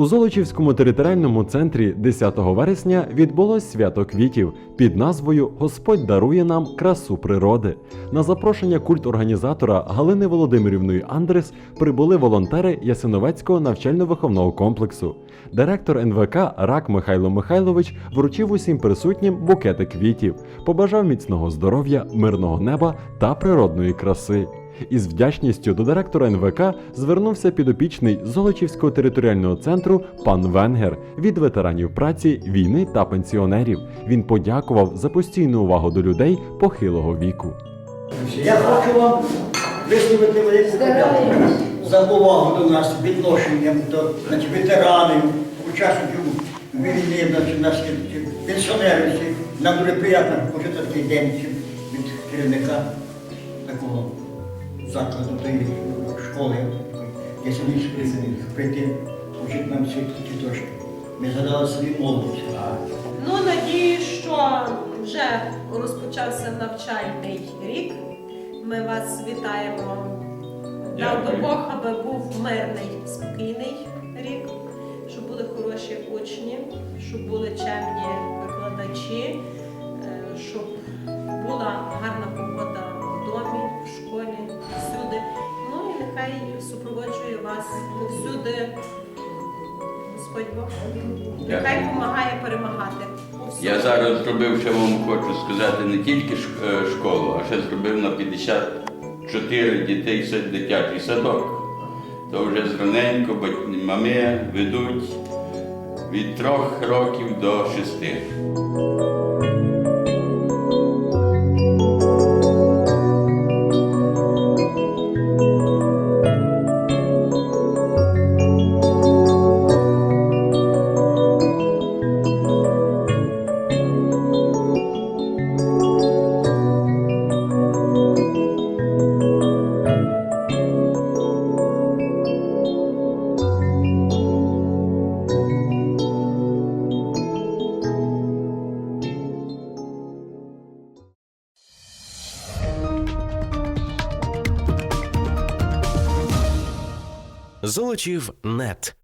У Золочівському територіальному центрі 10 вересня відбулось свято квітів під назвою Господь дарує нам красу природи. На запрошення культорганізатора Галини Володимирівної Андрес прибули волонтери Ясиновецького навчально-виховного комплексу. Директор НВК Рак Михайло Михайлович вручив усім присутнім букети квітів, побажав міцного здоров'я, мирного неба та природної краси. Із вдячністю до директора НВК звернувся підопічний Золочівського територіального центру пан Венгер від ветеранів праці, війни та пенсіонерів. Він подякував за постійну увагу до людей похилого віку. Я хочу вам висловити велику подяку за повагу до нас, відношенням до значить, ветеранів, учасників війни, значить, наших пенсіонерів. Нам дуже приємно почути такий день від керівника такого закладу, тої школи, Ясенівської, прийти, вчити нам ці ті трошки. Ми згадали свою молодість. Ну, надію, що вже розпочався навчальний рік. Ми вас вітаємо. Дав би Бог, аби був мирний, спокійний рік, щоб були хороші учні, щоб були чемні викладачі, е, щоб була нехай супроводжує вас повсюди. Господь Бог. Нехай допомагає перемагати. Я зараз зробив, ще вам хочу сказати, не тільки е, школу, а ще зробив на 54 дітей дитячий садок. То вже зраненько мами ведуть від трьох років до шести. Золочів нет.